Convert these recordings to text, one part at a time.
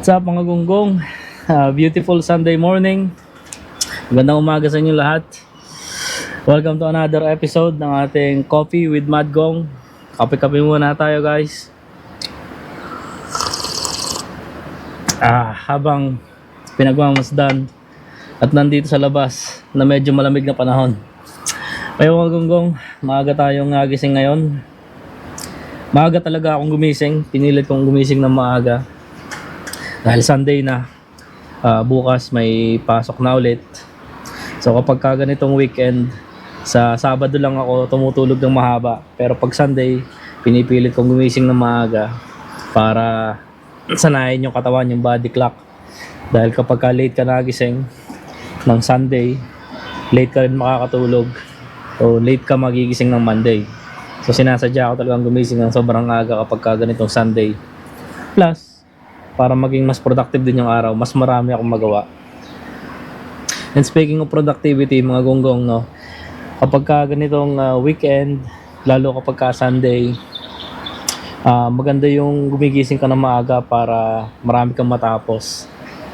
What's up mga gunggong? Ah, beautiful Sunday morning. Magandang umaga sa inyo lahat. Welcome to another episode ng ating Coffee with Mad Gong. Kape-kape muna tayo guys. Ah, habang pinagmamasdan at nandito sa labas na medyo malamig na panahon. Ayaw mga gunggong, maaga tayong nagising ngayon. Maaga talaga akong gumising. Pinilit kong gumising ng maaga. Dahil Sunday na. Ah, bukas may pasok na ulit. So kapag ka ganitong weekend, sa Sabado lang ako tumutulog ng mahaba. Pero pag Sunday, pinipilit kong gumising ng maaga para sanayin yung katawan, yung body clock. Dahil kapag ka late ka nagising ng Sunday, late ka rin makakatulog. O late ka magigising ng Monday. So sinasadya ko talagang gumising ng sobrang aga kapag ka ganitong Sunday. Plus, para maging mas productive din yung araw, mas marami akong magawa. And speaking of productivity, mga gonggong, no, kapag ka ganitong ah, weekend, lalo kapag ka Sunday, ah, maganda yung gumigising ka na maaga para marami kang matapos.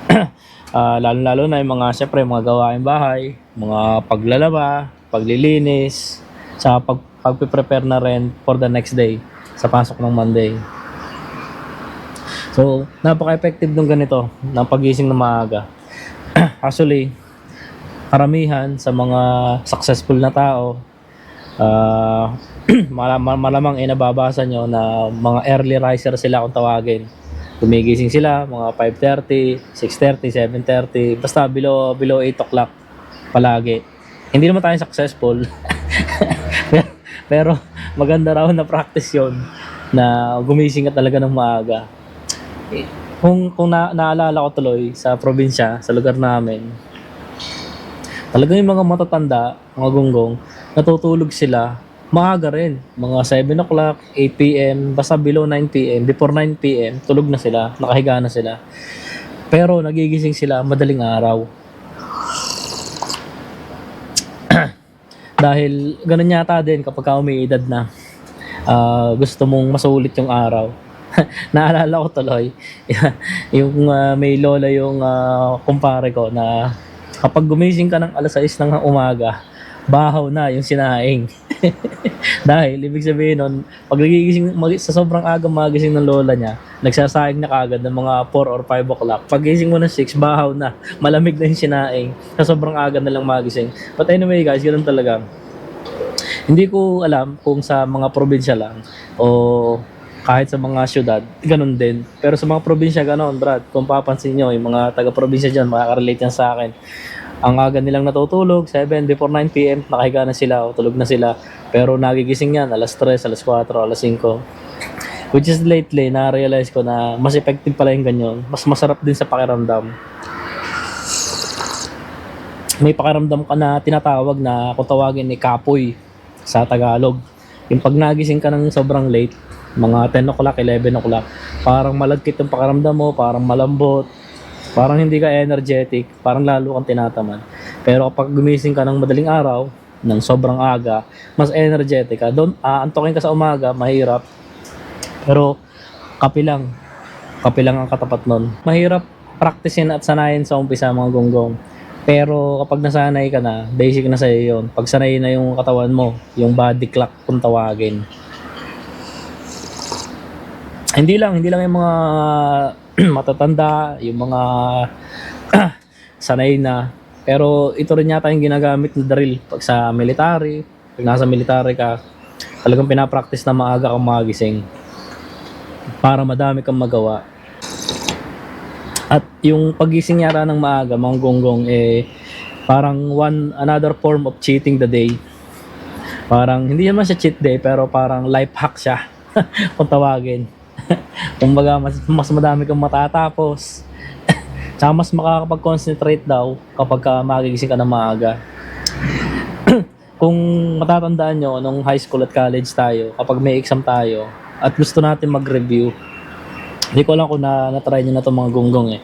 Ah, lalo-lalo na yung mga, syempre, mga gawain bahay, mga paglalaba, paglilinis, sa pag pagpe-prepare na rin for the next day sa pasok ng Monday. So, napaka-effective nung ganito, ng pagising na maaga. Actually, karamihan sa mga successful na tao, ah malamang, malamang eh nababasa nyo na mga early riser sila kung tawagin. Gumigising sila, mga 5.30, 6.30, 7.30, basta below, below 8 o'clock palagi. Hindi naman tayo successful. Pero maganda raw na practice yon na gumising ka talaga ng maaga. Kung, kung na, naalala ko tuloy sa probinsya, sa lugar namin, talagang yung mga matatanda, mga gunggong, natutulog sila, maaga rin. Mga 7 o'clock, 8 p.m., basta below 9 p.m., before 9 p.m., tulog na sila, nakahiga na sila. Pero nagigising sila madaling araw. Dahil ganun yata din kapag ka umiidad na, ah, gusto mong masulit yung araw. Naalala ko tuloy, yung ah, may lola yung ah, kumpare ko na kapag gumising ka ng alas 6 ng umaga, bahaw na yung sinaing. Dahil, ibig sabihin nun, pag nagigising, mag- sa sobrang aga magising ng lola niya, nagsasaing na kagad ng mga 4 or 5 o'clock. Pag gising mo ng 6, bahaw na. Malamig na yung sinaing. Sa sobrang aga na lang magising. But anyway guys, ganun talaga. Hindi ko alam kung sa mga probinsya lang o kahit sa mga syudad, ganun din. Pero sa mga probinsya, ganun, Brad. Kung papansin nyo, yung mga taga-probinsya dyan, makaka-relate yan sa akin. Ang aga nilang natutulog, 7, before 9 p.m., nakahiga na sila o tulog na sila. Pero nagigising yan, alas 3, alas 4, alas 5. Which is lately, na-realize ko na mas effective pala yung ganyan. Mas masarap din sa pakiramdam. May pakiramdam ka na tinatawag na kung tawagin ni kapoy sa Tagalog. Yung pag nagising ka ng sobrang late, mga 10 o'clock, 11 o'clock, parang malagkit yung pakiramdam mo, parang malambot, parang hindi ka energetic, parang lalo kang tinatamad. Pero kapag gumising ka ng madaling araw, ng sobrang aga, mas energetic ka. Doon, aantokin ka sa umaga, mahirap. Pero. Kape lang ang katapat nun. Mahirap practicein at sanayin sa umpisa mga gonggong. Pero kapag nasanay ka na, basic na sa'yo yun. Pag sanay na yung katawan mo, yung body clock kung tawagin. Hindi lang, hindi lang yung mga matatanda, yung mga sanay na. Pero ito rin yata yung ginagamit na drill pag sa military. Pag nasa military ka, talagang pinapractice na maaga kang magising para madami kang magawa. At yung pagising yata ng maaga, mga gonggong, eh, parang one, another form of cheating the day. Parang, hindi naman siya cheat day, pero parang life hack siya, kung tawagin. Kumbaga, mas, mas madami kang matatapos. Tsaka mas makakapag-concentrate daw kapag ka magigising ka ng maaga. Kung matatandaan nyo, nung high school at college tayo, kapag may exam tayo, at gusto natin mag-review, hindi ko alam kung na, na-try nyo na itong mga gunggong eh.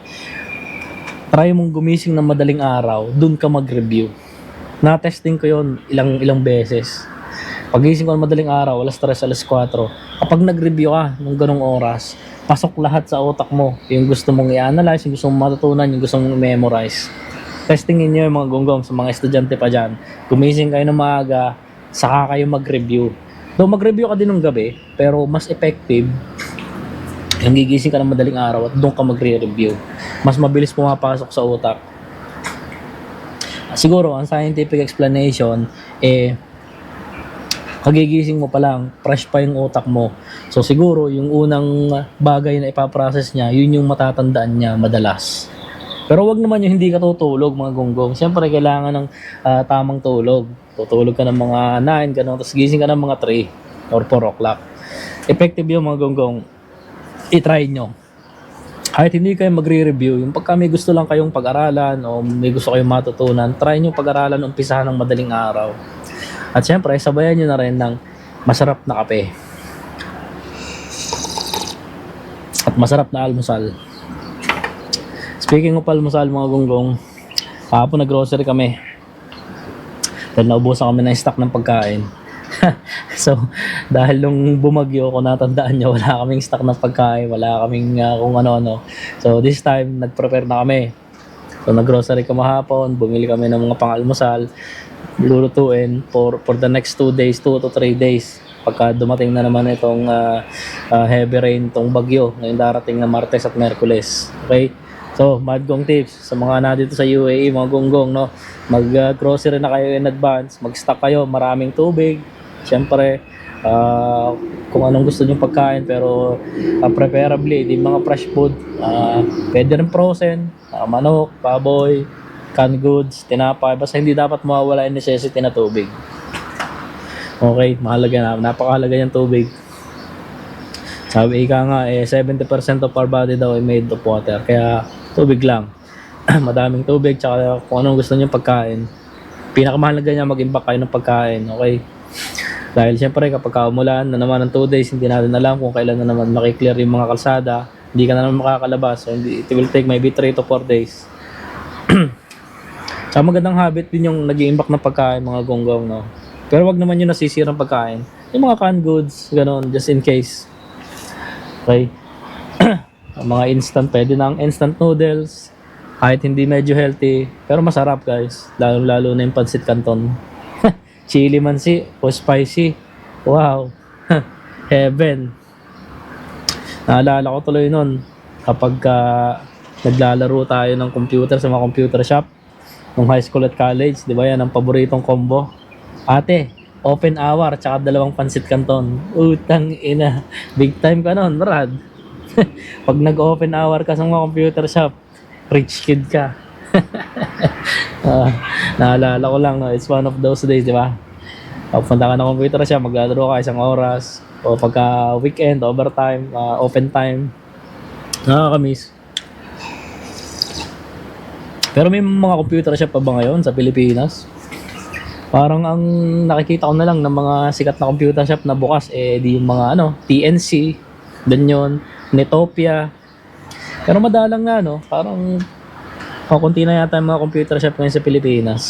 Try mong gumising ng madaling araw, dun ka mag-review. Na-testing ko yon ilang ilang beses. Pagising ko ng madaling araw, alas 3, alas 4, kapag nag-review ka ng ganong oras, pasok lahat sa utak mo. Yung gusto mong i-analyze, yung gusto mong matutunan, yung gusto mong memorize. Testingin nyo yung mga gonggong sa mga estudyante pa dyan. Gumising kayo ng maaga, saka kayo mag-review. Though mag-review ka din ng gabi, pero mas effective yung gigising ka ng madaling araw at doon ka magre-review. Mas mabilis pumapasok sa utak. Siguro, ang scientific explanation, eh, kagigising mo pa lang, fresh pa yung utak mo. So siguro, yung unang bagay na ipaprocess niya, yun yung matatandaan niya madalas. Pero wag naman yung hindi ka tutulog, mga gonggong. Siyempre, kailangan ng ah, tamang tulog. Tutulog ka ng mga 9, ganun. Tapos gising ka ng mga 3 or 4 o'clock. Effective yung mga gonggong. I-try nyo. Kahit hindi kayo magre-review, yung pagka may gusto lang kayong pag-aralan o may gusto kayong matutunan, try nyo pag-aralan umpisahan ng madaling araw. At syempre, sabayan nyo na rin ng masarap na kape. At masarap na almusal. Speaking of almusal, mga gonggong, kahapon nag-grocery kami. Dahil naubusan kami ng stock ng pagkain. so, dahil nung bumagyo, kung natandaan nyo, wala kaming stock ng pagkain, wala kaming ah, kung ano-ano. So, this time, nag-prepare na kami. So, nag-grocery kami hapon, bumili kami ng mga pang-almusal, lulutuin for, for the next 2 days, 2 to 3 days. Pagka dumating na naman itong ah, ah, heavy rain, itong bagyo, ngayong darating na Martes at Merkules. Okay? So, Madgong tips sa mga nandito sa UAE, mga gonggong, no? Mag-grocery na kayo in advance, mag-stock kayo, maraming tubig. Siyempre, ah, kung anong gusto nyo pagkain, pero ah, preferably, di mga fresh food. ah pwede rin frozen, ah, manok, baboy, canned goods, tinapay. Basta hindi dapat mawawala yung necessity na tubig. Okay, mahalaga na. Napakahalaga yung tubig. Sabi ika nga, eh, 70% of our body daw ay made of water. Kaya, tubig lang. Madaming tubig, tsaka kung anong gusto niyo pagkain. Pinakamahalaga niya mag-imbak kayo ng pagkain, okay? Dahil siyempre, kapag kaumulan na naman ng 2 days, hindi natin alam kung kailan na naman makiklear yung mga kalsada. Hindi ka na naman makakalabas. So, it will take maybe 3 to 4 days. Sa magandang habit din yung nag imbak ng pagkain, mga gonggong, no? Pero wag naman yung nasisirang pagkain. Yung mga canned goods, ganun, just in case. Okay? Mga instant, pwede na ang instant noodles. Kahit hindi medyo healthy, pero masarap guys. Lalo-lalo na yung pancit canton. Chili man si o spicy. Wow. Heaven. Naalala ko tuloy nun, kapag ah, naglalaro tayo ng computer sa mga computer shop, nung high school at college, di ba yan ang paboritong combo? Ate, open hour, tsaka dalawang pansit canton. Utang ina. Big time ka nun, Brad. Pag nag-open hour ka sa mga computer shop, rich kid ka. Ah, naalala ko lang, no? it's one of those days, di ba? Pagpunta ka ng computer shop, maglalaro ka isang oras, o pagka weekend, overtime, ah, open time, nakakamiss. Pero may mga computer shop pa ba ngayon sa Pilipinas? Parang ang nakikita ko na lang ng mga sikat na computer shop na bukas eh di yung mga ano, TNC, ganyan, Netopia. Pero madalang na no, parang kakunti na yata yung mga computer shop ngayon sa Pilipinas.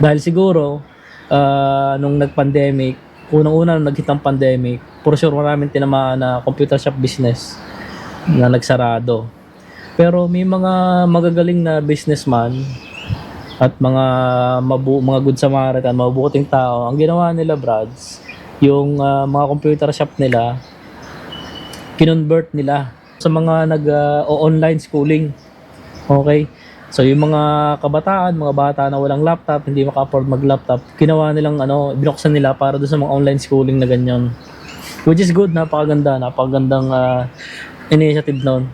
Dahil siguro, ah, nung nag-pandemic, unang-una nung nag-hit ang pandemic, for sure maraming tinamaan na computer shop business na nagsarado. Pero may mga magagaling na businessman at mga mabu mga good Samaritan, mabubuting tao, ang ginawa nila, Brads, yung ah, mga computer shop nila, kinonvert nila sa mga nag-online schooling. Okay? So yung mga kabataan, mga bata na walang laptop, hindi maka-afford mag-laptop, ginawa nilang ano, binuksan nila para doon sa mga online schooling na ganyan. Which is good, napakaganda, napakagandang ah, initiative noon.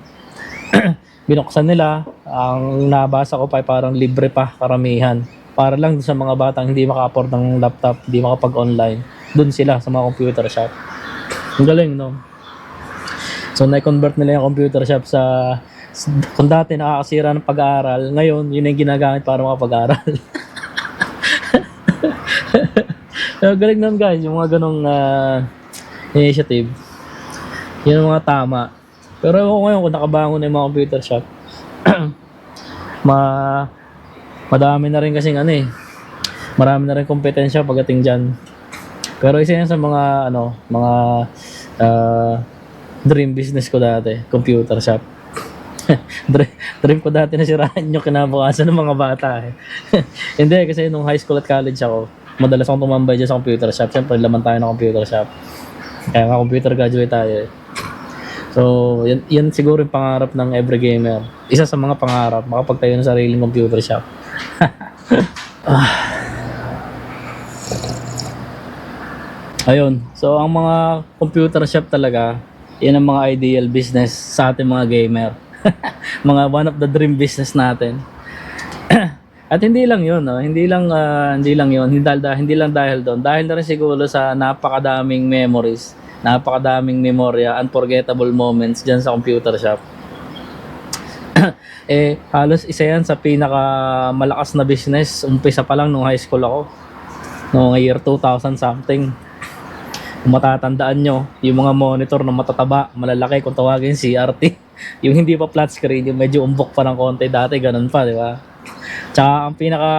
binuksan nila, ang nabasa ko pa parang libre pa karamihan. Para lang sa mga batang hindi maka-afford ng laptop, hindi makapag-online. Doon sila sa mga computer shop. Ang galing, no? So, na-convert nila yung computer shop sa kung dati nakakasira ng pag-aaral, ngayon, yun yung ginagamit para makapag-aaral. so, galing nun guys, yung mga ganong ah, initiative. Yun ang mga tama. Pero ako ngayon, kung nakabangon na yung mga computer shop, ma madami na rin kasing ano eh. Marami na rin kompetensya pagdating dyan. Pero isa yan sa mga, ano, mga ah, dream business ko dati, computer shop. dream, dream ko dati na sirahan yung kinabukasan ng mga bata eh. Hindi, kasi nung high school at college ako, madalas akong tumambay dyan sa computer shop. Siyempre, laman tayo ng computer shop. Kaya nga computer graduate tayo eh. So, yan, yan siguro yung pangarap ng every gamer. Isa sa mga pangarap, makapagtayo ng sariling computer shop. Ayun. So, ang mga computer shop talaga, yan ang mga ideal business sa ating mga gamer. mga one of the dream business natin. At hindi lang 'yun, no? hindi lang ah, hindi lang 'yun, hindi dahil hindi lang dahil doon. Dahil na rin siguro sa napakadaming memories, napakadaming memorya, unforgettable moments diyan sa computer shop. eh halos isa 'yan sa pinaka malakas na business. Umpisa pa lang nung high school ako. Noong year 2000 something. Kung matatandaan nyo, yung mga monitor na matataba, malalaki, kung tawagin CRT. yung hindi pa flat screen, yung medyo umbok pa ng konti dati, ganun pa, di ba? Tsaka ang pinaka,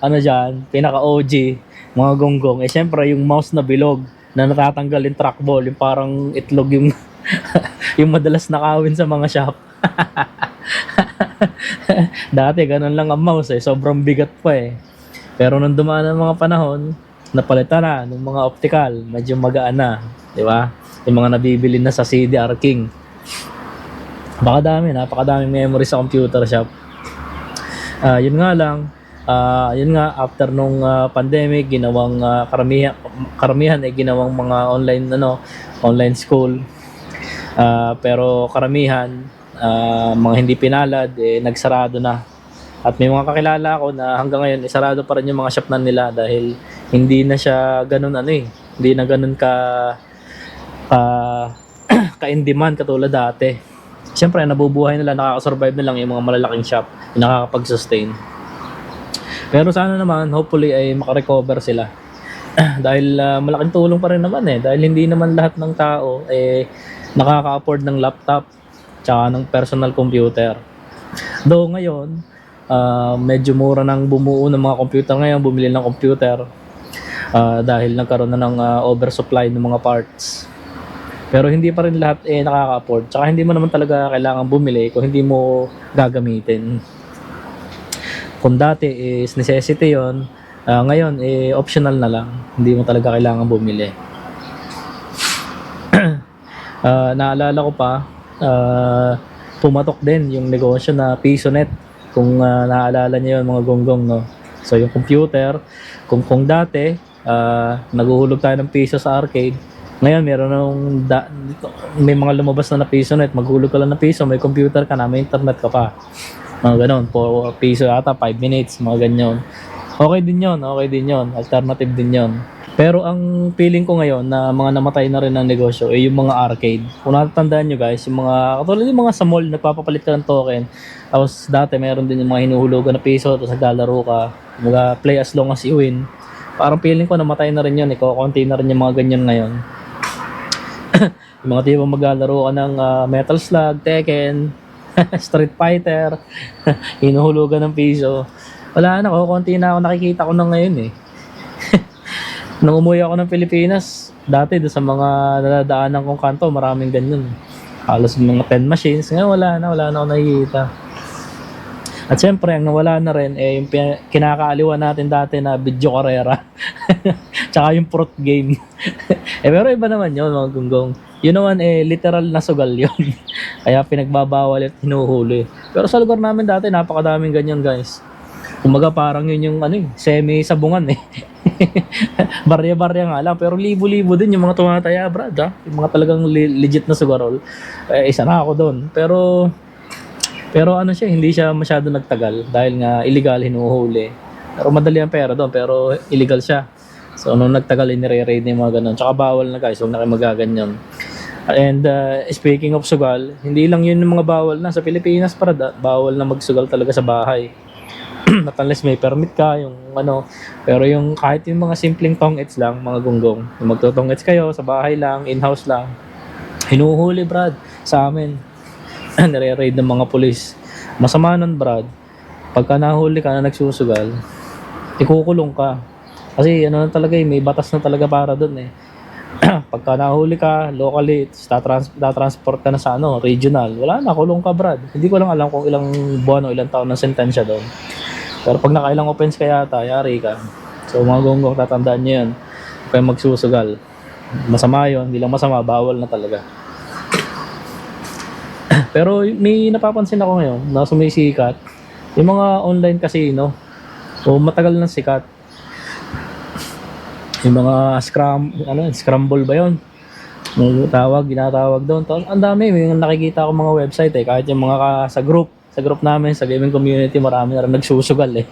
ano dyan, pinaka OG, mga gonggong, eh syempre yung mouse na bilog, na natatanggal yung trackball, yung parang itlog yung, yung madalas nakawin sa mga shop. Dati ganun lang ang mouse eh, sobrang bigat pa eh. Pero nung dumaan ang mga panahon, napalitan na ng mga optical, medyo magaan na, di ba? Yung mga nabibili na sa CDR King. Baka dami, napakadaming memory sa computer shop. Ah, yun nga lang, ah, yun nga after nung ah, pandemic, ginawang ah, karamihan karamihan ay ginawang mga online ano, online school. Ah, pero karamihan ah, mga hindi pinalad eh nagsarado na. At may mga kakilala ako na hanggang ngayon isarado pa rin yung mga shop na nila dahil hindi na siya ganun ano eh. Hindi na ganun ka ka ka in demand katulad dati. Siyempre, nabubuhay nila, nakakasurvive na lang yung mga malalaking shop, nakakapag-sustain. Pero sana naman, hopefully ay makarecover sila. dahil ah, malaking tulong pa rin naman eh. Dahil hindi naman lahat ng tao eh nakaka-afford ng laptop tsaka ng personal computer. Though ngayon, ah, medyo mura nang bumuo ng mga computer ngayon, bumili ng computer ah, dahil nagkaroon na ng ah, oversupply ng mga parts. Pero hindi pa rin lahat eh nakaka-afford. Tsaka hindi mo naman talaga kailangan bumili kung hindi mo gagamitin. Kung dati is necessity yon ngayon eh optional na lang. Hindi mo talaga kailangan bumili. Ah, naalala ko pa, ah, pumatok din yung negosyo na PisoNet. Kung ah, naalala niyo yun mga gonggong, no? So yung computer, kung kung dati, ah, naguhulog tayo ng piso sa arcade, ngayon meron nung da, may mga lumabas na na PisoNet, maghulog ka lang ng piso, may computer ka na, may internet ka pa. Mga ganon, po piso ata, 5 minutes, mga ganyan. Okay din yon, okay din yon, alternative din yon. Pero ang feeling ko ngayon na mga namatay na rin ng negosyo ay yung mga arcade. Kung natatandaan nyo guys, yung mga, katulad yung mga sa mall, nagpapapalit ka ng token. Tapos dati meron din yung mga hinuhulugan na piso, tapos naglalaro ka. Mga play as long as you win. Parang feeling ko namatay na rin yun, eh. Konti na rin yung mga ganyan ngayon. yung mga tipo maglalaro ka ng ah, Metal Slug, Tekken, Street Fighter, hinuhulugan ng piso. Wala na, konti na ako nakikita ko na ngayon eh. Nung umuwi ako ng Pilipinas, dati doon sa mga nadadaanan kong kanto, maraming ganyan. Halos mga 10 machines. Ngayon wala na, wala na ako nakikita. At syempre, ang nawala na rin, eh, yung kinakaaliwan natin dati na video karera. Tsaka yung fruit game. eh, pero iba naman yun, mga gunggong. Yun naman, eh, literal na sugal yun. Kaya pinagbabawal at hinuhuli. Pero sa lugar namin dati, napakadaming ganyan, guys. Kumaga parang yun yung ano eh, semi-sabungan eh. Barya-barya nga lang, pero libo-libo din yung mga tumataya, brad ha? Yung mga talagang legit na sugarol. Eh, isa na ako doon. Pero, pero ano siya, hindi siya masyado nagtagal dahil nga illegal, hinuhuli. Pero madali ang pera doon, pero illegal siya. So, nung nagtagal, inire-raid na yung mga ganun. Tsaka bawal na guys, huwag na kayo magaganyan. And uh, speaking of sugal, hindi lang yun yung mga bawal na. Sa Pilipinas, para bawal na magsugal talaga sa bahay. Not unless may permit ka, yung ano. Pero yung kahit yung mga simpleng tongits lang, mga gunggong. Yung magtotongits kayo sa bahay lang, in-house lang. Hinuhuli, Brad, sa amin. Nire-raid ng mga pulis. Masama nun, Brad. Pagka nahuli ka na nagsusugal, ikukulong ka. Kasi ano na talaga eh, may batas na talaga para doon eh. Pagka nahuli ka, locally, tatrans transport ka na sa ano, regional, wala na, kulong ka brad. Hindi ko lang alam kung ilang buwan o ilang taon ng sentensya doon. Pero pag nakailang offense ka yata, yari ka. So mga gonggong, tatandaan nyo yun. Huwag kayong magsusugal. Masama yun, hindi lang masama, bawal na talaga. Pero may napapansin ako ngayon na sumisikat, yung mga online casino, o matagal nang sikat, yung mga scram, ano, scramble ba yun? Yung tawag, ginatawag doon. Ang dami, may nakikita ako mga website eh, kahit yung mga ka- sa group, sa group namin, sa gaming community, marami na rin nagsusugal eh.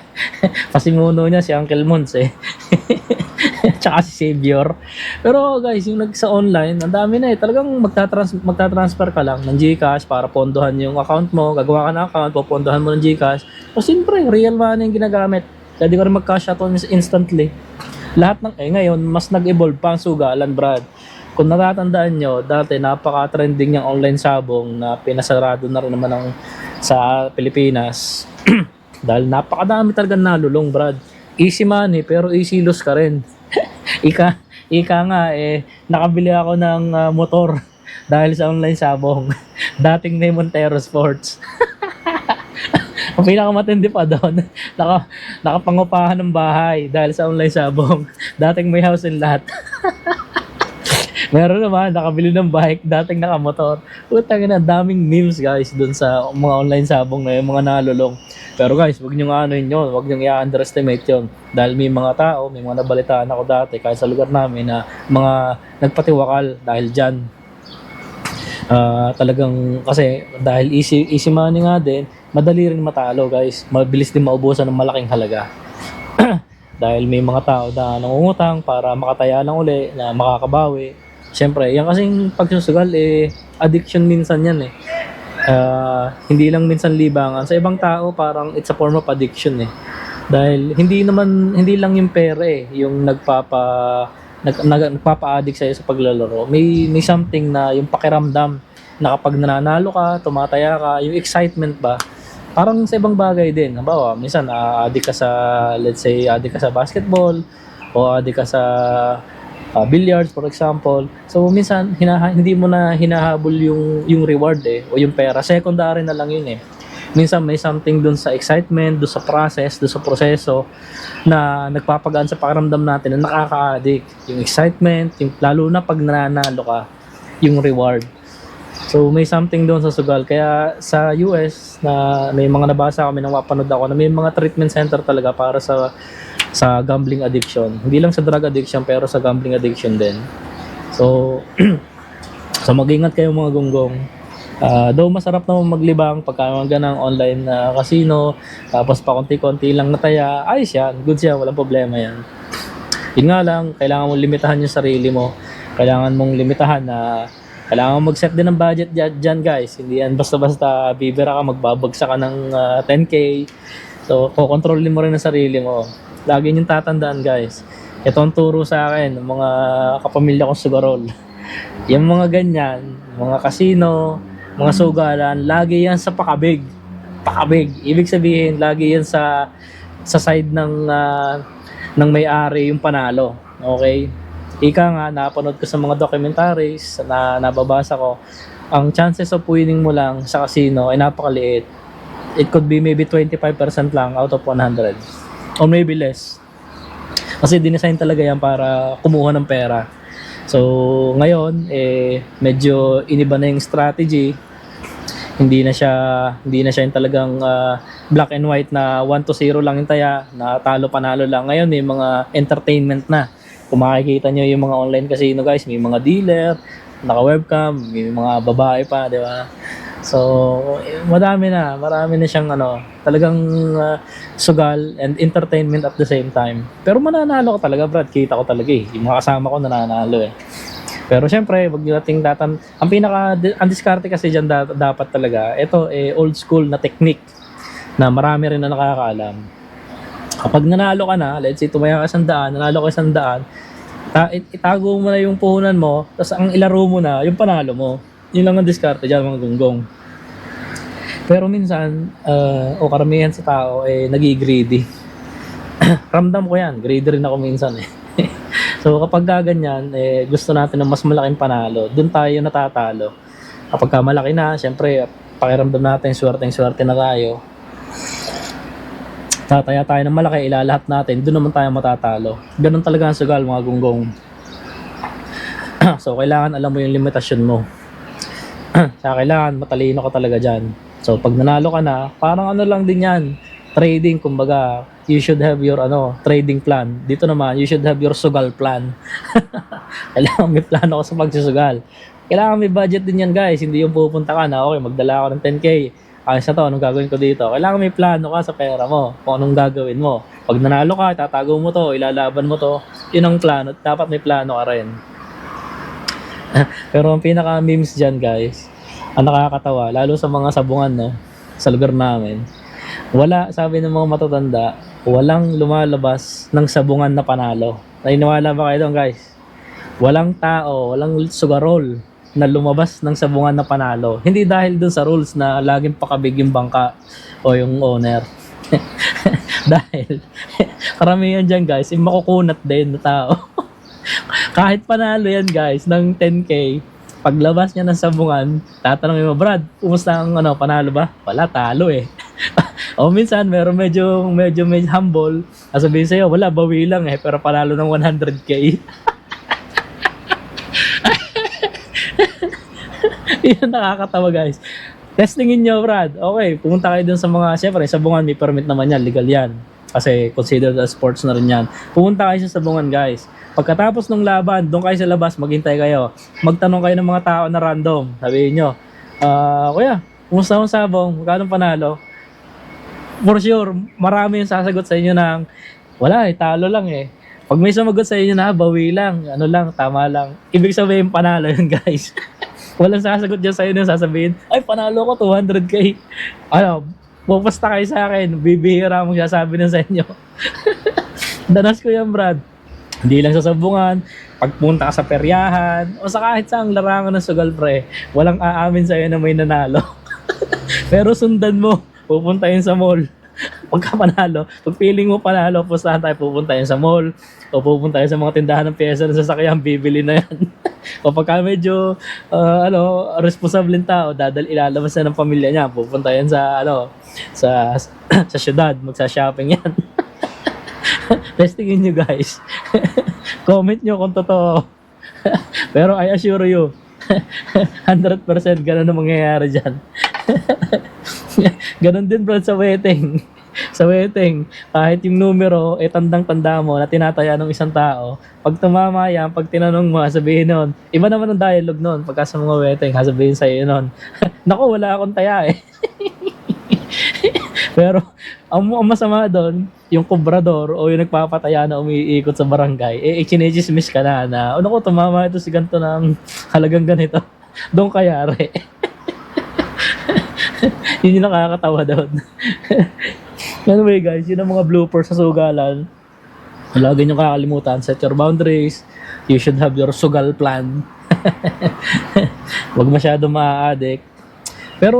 Pasimuno niya si Uncle Mons eh. Tsaka si Savior. Pero guys, yung nag sa online, ang dami na eh. Talagang magtatrans magtatransfer ka lang ng GCash para pondohan yung account mo. Gagawa ka ng account, popondohan mo ng GCash. O siyempre, real money yung ginagamit. Pwede ka rin mag-cash out instantly. Lahat ng, eh ngayon, mas nag-evolve pa ang sugalan, Brad. Kung natatandaan nyo, dati napaka-trending yung online sabong na pinasarado na rin naman ng, sa Pilipinas. Dahil napakadami talaga nalulong, Brad. Easy money, pero easy loss ka rin. ika, ika nga, eh, nakabili ako ng ah, motor dahil sa online sabong. Dating na Sports. Ang pinakamatindi pa doon, naka, nakapangupahan ng bahay dahil sa online sabong. Dating may house and lot. Meron naman, nakabili ng bike, dating nakamotor. Putang ina, daming memes guys doon sa mga online sabong na yung mga nalulong. Pero guys, wag nyo nga ano yun, wag nyo i-underestimate yun. Dahil may mga tao, may mga nabalitaan ako dati kahit sa lugar namin na mga nagpatiwakal dahil dyan. Ah, talagang kasi dahil easy easy money nga din, madali rin matalo guys. Mabilis din maubusan ng malaking halaga. dahil may mga tao na nangungutang para makataya lang uli na makakabawi. Siyempre, yan kasing pagsusugal eh addiction minsan yan eh. Ah, hindi lang minsan libangan. Sa ibang tao parang it's a form of addiction eh. Dahil hindi naman hindi lang yung pera eh yung nagpapa nag, nag, nagpapa-addict sa'yo sa paglalaro. May may something na yung pakiramdam na kapag nananalo ka, tumataya ka, yung excitement ba, parang sa ibang bagay din. Halimbawa, minsan a-addict ka sa, let's say, addict ka sa basketball, o addict ka sa ah, billiards, for example. So, minsan, hinaha- hindi mo na hinahabol yung, yung reward eh, o yung pera. Secondary na lang yun eh. Minsan may something dun sa excitement, dun sa process, dun sa proseso na nagpapagaan sa pakiramdam natin na nakaka-addict. Yung excitement, yung, lalo na pag nananalo ka, yung reward. So may something doon sa sugal. Kaya sa US na may mga nabasa kami nang mapanood ako na may mga treatment center talaga para sa sa gambling addiction. Hindi lang sa drug addiction pero sa gambling addiction din. So so mag-ingat kayo mga gonggong. Ah, though masarap naman maglibang pagka ganang online na casino, tapos pa konti-konti lang nataya, ayos yan, good yan, walang problema yan. Yun nga lang, kailangan mong limitahan yung sarili mo. Kailangan mong limitahan na kailangan mag-set din ng budget dyan, guys. Hindi yan basta-basta bibira ka, magbabagsak ka ng ah, 10k. So, kukontrolin mo rin ang sarili mo. Lagi niyong tatandaan guys. Ito ang turo sa akin ng mga kapamilya kong sugarol. yung mga ganyan, mga kasino, mga sugalan, lagi yan sa pakabig. Pakabig. Ibig sabihin, lagi yan sa sa side ng ah, ng may-ari yung panalo. Okay? Ika nga, napanood ko sa mga documentaries na nababasa ko, ang chances of winning mo lang sa casino ay napakaliit. It could be maybe 25% lang out of 100. Or maybe less. Kasi dinesign talaga yan para kumuha ng pera. So, ngayon, eh, medyo iniba na yung strategy. Hindi na siya, hindi na siya yung talagang ah, black and white na 1 to 0 lang yung taya, na talo panalo lang. Ngayon, may mga entertainment na. Kung makikita nyo yung mga online casino guys, may mga dealer, naka-webcam, may mga babae pa, di ba? So, madami na, marami na siyang ano, talagang ah, sugal and entertainment at the same time. Pero mananalo ko talaga, Brad. Kita ko talaga eh. Yung mga kasama ko nananalo eh. Pero syempre, wag niyo nating datan. Ang pinaka ang diskarte kasi diyan da- dapat talaga. Ito eh old school na technique na marami rin na nakakaalam. Kapag nanalo ka na, let's say tumaya ka sa daan, nanalo ka sa daan, ta- it- itago mo na yung puhunan mo, tapos ang ilaro mo na, yung panalo mo. Yun lang ang diskarte dyan, mga gunggong. Pero minsan, uh, o karamihan sa tao, eh, nagigreedy. ramdam ko yan. Grade rin ako minsan eh. so kapag gaganyan, eh, gusto natin ng mas malaking panalo, dun tayo natatalo. Kapag ka malaki na, syempre, pakiramdam natin, swerte-swerte na tayo. Tataya tayo ng malaki, ilalahat natin, dun naman tayo matatalo. Ganun talaga ang sugal, mga gunggong. so, kailangan alam mo yung limitasyon mo. Sa kailangan matalino ka talaga dyan. So, pag nanalo ka na, parang ano lang din yan. Trading, kumbaga, you should have your ano, trading plan. Dito naman, you should have your sugal plan. kailangan may plano ka sa pagsusugal. Kailangan may budget din yan, guys. Hindi yung pupunta ka na, okay, magdala ako ng 10K. Ayos na to, anong gagawin ko dito? Kailangan may plano ka sa pera mo, kung anong gagawin mo. Pag nanalo ka, tatago mo to, ilalaban mo to, yun ang plano. Dapat may plano ka rin. Pero ang pinaka memes dyan guys, ang nakakatawa, lalo sa mga sabungan no, sa lugar namin, wala, sabi ng mga matatanda, walang lumalabas ng sabungan na panalo. Naniniwala ba kayo doon guys? Walang tao, walang sugarol na lumabas ng sabungan na panalo. Hindi dahil dun sa rules na laging pakabig yung bangka o yung owner. dahil karamihan dyan guys, yung makukunat din na tao. Kahit panalo yan guys ng 10k, paglabas niya ng sabungan, tatanungin mo, Brad, kumusta ang ano, panalo ba? Wala, talo eh. o minsan, meron medyo, medyo, medyo humble. Sabihin sa'yo, wala, bawi lang eh, pero panalo ng 100k. Yun nakakatawa guys. Testingin nyo, Brad. Okay, pumunta kayo dun sa mga, syempre, sabungan, may permit naman yan, legal yan. Kasi considered as sports na rin yan. Pumunta kayo sa sabungan, guys. Pagkatapos ng laban, doon kayo sa labas, maghintay kayo. Magtanong kayo ng mga tao na random. Sabihin nyo, ah, kuya, kumusta ang sabong? Magkano panalo? For sure, marami yung sasagot sa inyo ng, wala eh, talo lang eh. Pag may sumagot sa inyo na, bawi lang, ano lang, tama lang. Ibig sabihin, panalo yun, guys. Walang sasagot dyan sa inyo sasabihin, ay, panalo ko 200k. Ano, pupasta kayo sa akin, bibihira mong sasabi na sa inyo. Danas ko yan, Brad. Hindi lang sa sabungan, pagpunta ka sa peryahan, o sa kahit saang larangan ng sugal, pre, walang aamin sa iyo na may nanalo. Pero sundan mo, pupunta yun sa mall. Pagka panalo, pag feeling mo panalo, pustahan tayo, pupunta yun sa mall, o pupunta yun sa mga tindahan ng pyesa ng sasakyan, bibili na yan. O pagka medyo, ah, ano, responsable tao, dadal ilalabas na ng pamilya niya, pupunta yan sa, ano, sa, sa syudad, magsa-shopping yan. Testingin nyo guys. Comment nyo kung totoo. Pero I assure you, 100% ganun ang mangyayari dyan. ganun din bro sa wedding. Sa wedding, kahit yung numero, eh tandang-tanda mo na tinataya ng isang tao, pag tumama yan, pag tinanong mo, sabihin nun, iba naman ang dialogue nun, pagka sa mga wedding, sabihin sa'yo nun, Naku, wala akong taya eh. Pero, ang, ang masama doon, yung kubrador o yung nagpapataya na umiikot sa barangay, eh, ikinechismis ka na na, o naku, tumama ito si ganito ng halagang ganito. Doon kayari. yun yung nakakatawa doon. Anyway guys, yun ang mga bloopers sa sugalan. Lagi nyo kakalimutan, set your boundaries. You should have your sugal plan. Huwag masyado ma-addict. Pero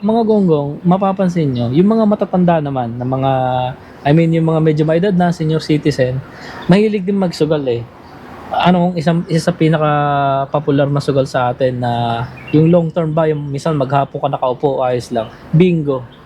mga gonggong, mapapansin nyo, yung mga matatanda naman, na mga, I mean yung mga medyo maedad na senior citizen, mahilig din magsugal eh. Ano, isang, isa sa pinaka popular na sugal sa atin na yung long term ba, yung minsan maghapon ka nakaupo, ayos lang. Bingo.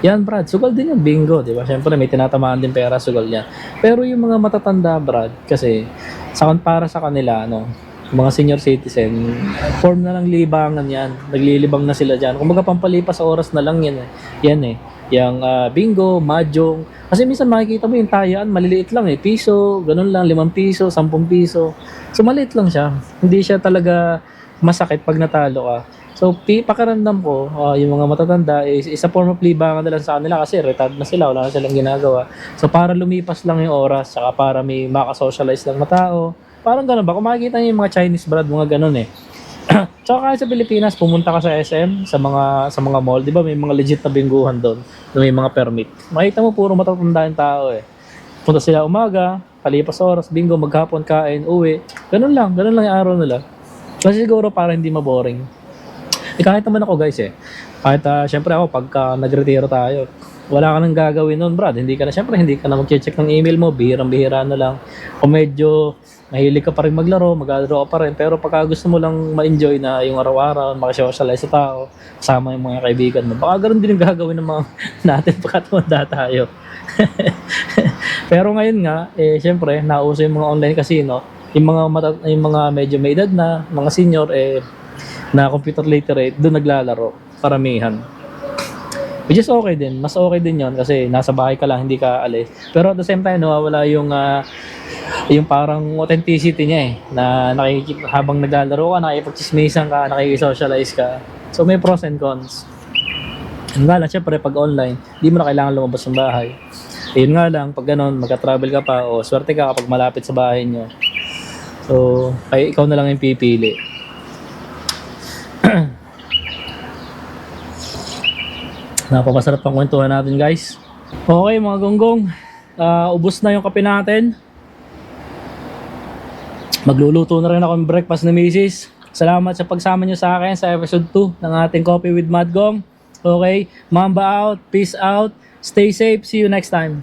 Yan, Brad. Sugal din yung bingo, di ba? Siyempre, may tinatamaan din pera, sugal yan. Pero yung mga matatanda, Brad, kasi sa para sa kanila, ano, mga senior citizen, form na ng libangan yan. Naglilibang na sila dyan. Kung mga pampalipas sa oras na lang yan eh. Yan eh. Yung ah, bingo, mahjong. Kasi minsan makikita mo yung tayaan, maliliit lang eh. Piso, ganun lang, limang piso, sampung piso. So maliit lang siya. Hindi siya talaga masakit pag natalo ka. So, pakiramdam ko, ah, yung mga matatanda is isa form of libangan na lang sa kanila kasi retired na sila, wala na silang ginagawa. So, para lumipas lang yung oras, saka para may makasocialize lang na tao. Parang ganun ba? Kung makikita niyo yung mga Chinese brad, mga ganun eh. Tsaka kahit sa Pilipinas, pumunta ka sa SM, sa mga sa mga mall, di ba may mga legit na bingguhan doon, na may mga permit. Makita mo puro matatanda yung tao eh. Punta sila umaga, palipas oras, bingo, maghapon, kain, uwi. Ganun lang, ganun lang yung araw nila. Kasi siguro para hindi maboring. Eh, kahit naman ako guys eh. Kahit ah, syempre ako pagka nagretiro tayo, wala ka nang gagawin noon, brad. Hindi ka na, syempre hindi ka na mag-check ng email mo, bihirang-bihira na lang. O medyo mahilig ka pa rin maglaro, maglalaro ka pa rin. Pero pagka gusto mo lang ma-enjoy na yung araw-araw, makasocialize sa tao, kasama yung mga kaibigan mo, baka ganoon din yung gagawin ng mga natin pagka tumanda tayo. Pero ngayon nga, eh, syempre, nauso yung mga online casino. Yung mga, mata- yung mga medyo may edad na, mga senior, eh, na computer literate, doon naglalaro, paramihan. Which is okay din. Mas okay din yon kasi nasa bahay ka lang, hindi ka alis. Pero at the same time, nawawala yung ah, yung parang authenticity niya eh. Na nakikip, habang naglalaro ka, nakikipagchismisan ka, nakikisocialize ka. So may pros and cons. Yun nga lang, syempre pag online, di mo na kailangan lumabas ng bahay. Yun nga lang, pag ganun, magka-travel ka pa, o swerte ka kapag malapit sa bahay nyo. So, ay ikaw na lang yung pipili. Napapasarap ang kwentuhan natin guys. Okay mga gonggong, Ah, ubos na yung kape natin. Magluluto na rin ako ng breakfast ni Mrs. Salamat sa pagsama nyo sa akin sa episode 2 ng ating Coffee with Madgong. Okay, Mamba out, peace out, stay safe, see you next time.